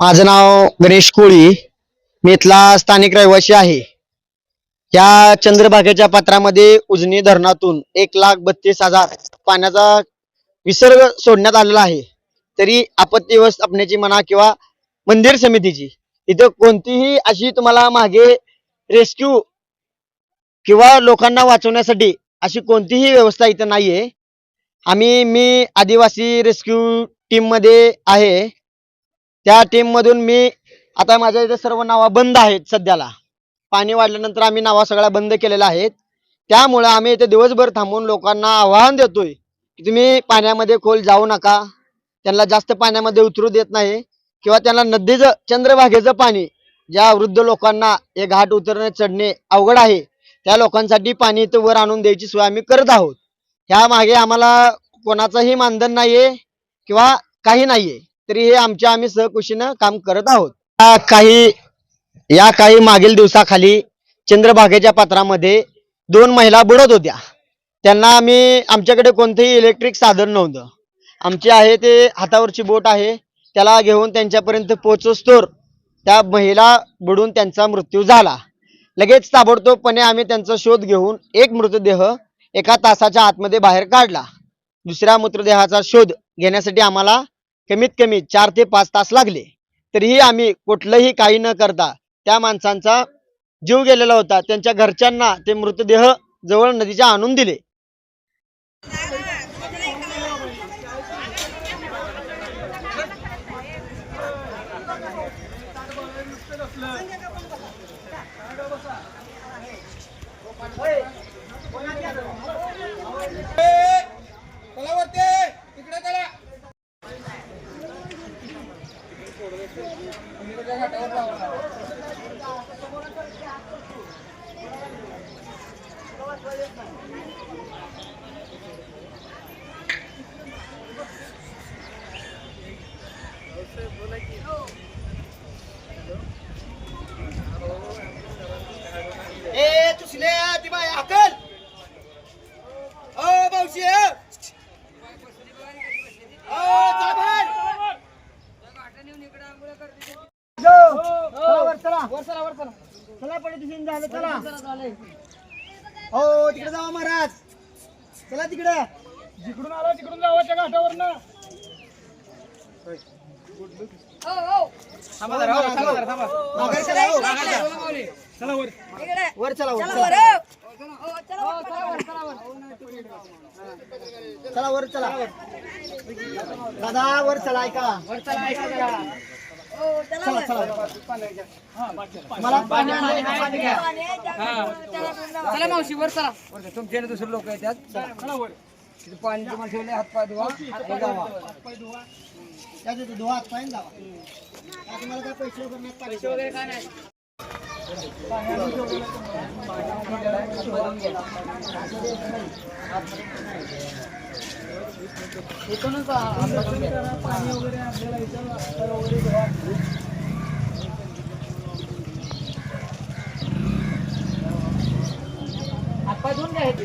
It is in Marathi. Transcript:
माझं नाव गणेश कोळी. मी इथला स्थानिक रहिवासी आहे. या चंद्रभागेच्या पात्रामध्ये उजनी धरणातून एक लाख बत्तीस हजार पाण्याचा विसर्ग सोडण्यात आलेला आहे. तरी आपत्ती व्यवस्थापनेची म्हणा किंवा मंदिर समितीची. इथं कोणतीही अशी तुम्हाला मागे रेस्क्यू किंवा लोकांना वाचवण्यासाठी अशी कोणतीही व्यवस्था इथं नाहीये. आम्ही मी आदिवासी रेस्क्यू टीममध्ये आहे. त्या टीममधून मी आता माझ्या इथे सर्व नावा बंद आहेत सध्याला. पाणी वाढल्यानंतर आम्ही नावा सगळ्या बंद केलेल्या आहेत. त्यामुळं आम्ही इथे दिवसभर थांबून लोकांना आवाहन देतोय की तुम्ही पाण्यामध्ये खोल जाऊ नका. त्यांना जास्त पाण्यामध्ये उतरू देत नाही. किंवा त्यांना नदीचं चंद्रभागेचं पाणी ज्या वृद्ध लोकांना हे घाट उतरणे चढणे अवघड आहे त्या लोकांसाठी पाणी इथं वर आणून द्यायची सोय आम्ही करत आहोत. ह्या मागे आम्हाला कोणाचंही मानधन नाहीये किंवा काही नाहीये. तरी हे आमच्या आम्ही सहकुशीनं काम करत आहोत. काही या काही मागील दिवसाखाली चंद्रभागेच्या पात्रामध्ये दोन महिला बुडत होत्या. त्यांना आम्ही आमच्याकडे कोणतंही इलेक्ट्रिक साधन नव्हतं. आमची आहे ते हातावरची बोट आहे. त्याला घेऊन त्यांच्यापर्यंत पोहोचोस्तोर त्या महिला बुडून त्यांचा मृत्यू झाला. लगेच ताबडतोबपणे आम्ही त्यांचा शोध घेऊन एक मृतदेह एका तासाच्या आतमध्ये बाहेर काढला. दुसऱ्या मृतदेहाचा शोध घेण्यासाठी आम्हाला कमीत कमी चार ते पाच तास लागले. तरीही आम्ही कुठलंही काही न करता त्या माणसांचा जीव गेलेला होता. त्यांच्या घरच्यांना ते मृतदेह जवळ नदीच्या आणून दिले. बोला की तिकडे चला ए तुसले ती बाय अकल ओ मावशी ए. ओ, चला बाहेर. वर चला वर चला. वर चला चला. पडे दिसून झालं चला. हो तिकडे जावा महाराज. चला तिकडे. जिकडून आला तिकडून जावाच्या घाटावर ना थांबा जरा, हो, थांबा जरा, थांबा. माघारी चला. चला वर. वर चला वर चला चला. वर. चला दादा वर चला ऐका. चला चला. मला पाणी आणायला घ्या. चला मावशी वर चला. तुमचे दुसरे लोक येतात. चला वर. तिथे पाणी तुम्हाला ठेवले हात पाय धुवा आणि जावा त्या तिथे धुवा. हात पाय आता तुम्हाला काय पैसे वगैरे पाहिजे वगैरे काय नाही. इथूनच पाणी वगैरे आपल्याला इथं वगैरे धुवून घ्या इथे.